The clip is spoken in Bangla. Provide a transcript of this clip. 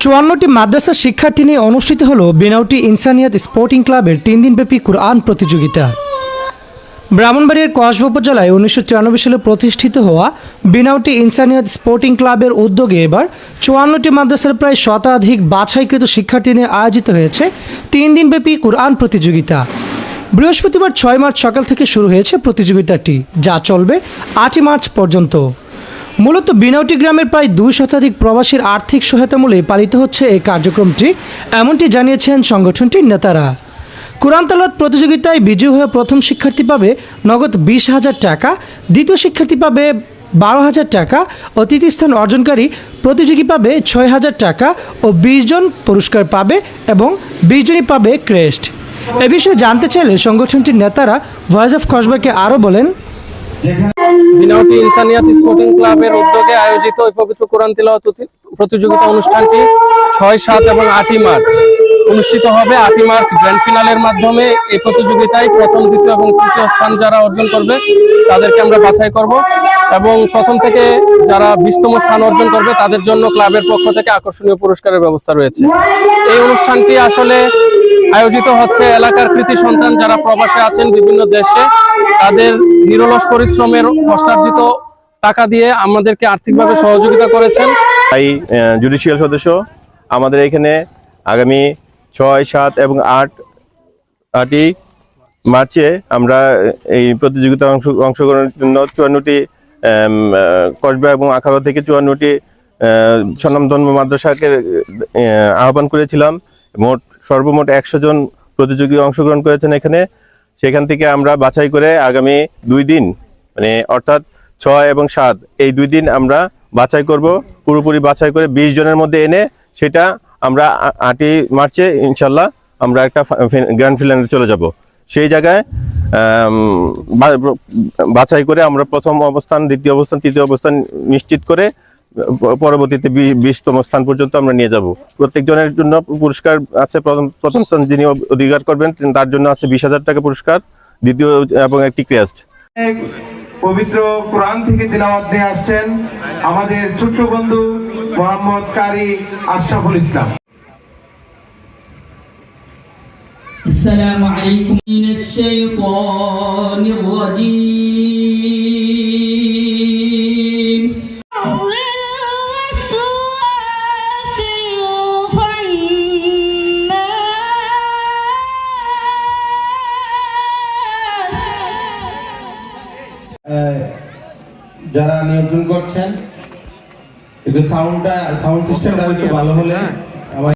চুয়ান্নটি মাদ্রাসা শিক্ষার্থী নিয়ে অনুষ্ঠিত হল বেনাউটি ইনসানিয়াত স্পোর্টিং ক্লাবের তিন দিনব্যাপী কোরআন প্রতিযোগিতা। ব্রাহ্মণবাড়িয়ার কসব উপজেলায় উনিশশো তিরানব্বই সালে প্রতিষ্ঠিত হওয়া বিনাউটি ইনসানিয়ত স্পোর্টিং ক্লাবের উদ্যোগে এবার চুয়ান্নটি মাদ্রাসার প্রায় শতাধিক বাছাইকৃত শিক্ষার্থী নিয়ে আয়োজিত হয়েছে তিন দিনব্যাপী কোরআন প্রতিযোগিতা। বৃহস্পতিবার ছয় মার্চ সকাল থেকে শুরু হয়েছে প্রতিযোগিতাটি, যা চলবে আটই মার্চ পর্যন্ত। মূলত বিনাউটি গ্রামের প্রায় দুই শতাধিক প্রবাসীর আর্থিক সহায়তামূলে পালিত হচ্ছে এই কার্যক্রমটি, এমনটি জানিয়েছেন সংগঠনটির নেতারা। কোরআন তালাত প্রতিযোগিতায় বিজয়ী হয়ে প্রথম শিক্ষার্থী পাবে নগদ বিশ হাজার টাকা, দ্বিতীয় শিক্ষার্থী পাবে বারো হাজার টাকা ও তৃতীয় স্থান অর্জনকারী প্রতিযোগী পাবে ছয় হাজার টাকা ও বিশ জন পুরস্কার পাবে এবং বিশ জনই পাবে ক্রেস্ট। এ বিষয়ে জানতে চাইলে সংগঠনটির নেতারা ভয়েস অফ কসবাকে আরও বলেন। বিনাউটি ইনসানিয়াত স্পোর্টিং ক্লাবের উদ্যোগে আয়োজিত এই পবিত্র কোরআন তিলাওয়াত প্রতিযোগিতা অনুষ্ঠানটি ছয়, সাত এবং আটই মার্চ অনুষ্ঠিত হবে। আটই মার্চ গ্র্যান্ড ফিনালের মাধ্যমে এই প্রতিযোগিতায় প্রথম, দ্বিতীয় এবং তৃতীয় স্থান যারা অর্জন করবে, তাদেরকে আমরা বাছাই করব এবং প্রথম থেকে যারা বিশতম স্থান অর্জন করবে, তাদের জন্য ক্লাবের পক্ষ থেকে আকর্ষণীয় পুরস্কারের ব্যবস্থা রয়েছে। এই অনুষ্ঠানটি আসলে আয়োজিত হচ্ছে এলাকার কৃতি সন্তান যারা প্রবাসে আছেন বিভিন্ন দেশে তাদের নিরলস পরিশ্রমের কষ্টার্জিত টাকা দিয়ে আমাদেরকে আর্থিকভাবে সহযোগিতা করেছেন। তাই জুডিশিয়াল সদস্য আমাদের এখানে আগামী ছয় সাত এবং আট আটই মার্চে আমরা এই প্রতিযোগিতা অংশ অংশগ্রহণের জন্য চুয়ান্নটি কসবা এবং আখাড়া থেকে চুয়ান্নটি আহ, স্বনামধন্য মাদ্রাসাকে আহ্বান করেছিলাম। মোট সর্বমোট একশো জন প্রতিযোগী অংশগ্রহণ করেছেন এখানে। সেখান থেকে আমরা বাছাই করে আগামী দুই দিন মানে অর্থাৎ ছয় এবং সাত, এই দুই দিন আমরা বাছাই করব। পুরোপুরি বাছাই করে বিশ জনের মধ্যে এনে সেটা আমরা আটই মার্চে ইনশাল্লাহ আমরা একটা গ্র্যান্ড ফিনালে চলে যাব। সেই জায়গায় বাছাই করে আমরা প্রথম অবস্থান, দ্বিতীয় অবস্থান, তৃতীয় অবস্থান নিশ্চিত করে পরবর্তীতে বি- বিশতম স্থান পর্যন্ত আমরা নিয়ে যাব প্রত্যেকজনের জন্য পুরস্কার আছে প্রথম প্রথম স্থান যিনি অ- অধিকার করবেন তার জন্য আছে বিশ হাজার টাকা পুরস্কার দ্বিতীয় এবং একটি ক্রেস্ট পবিত্র কোরআন থেকে তিলাওয়াত দিয়ে আসছেন আমাদের ছোট্ট বন্ধু মোহাম্মদ কারি আশরাফুল ইসলাম السلام عليكم من الشيطان الرجيم যারা নিয়ন্ত্রণ করছেন একটু সাউন্ডটা সাউন্ড সিস্টেমটা একটু ভালো হলে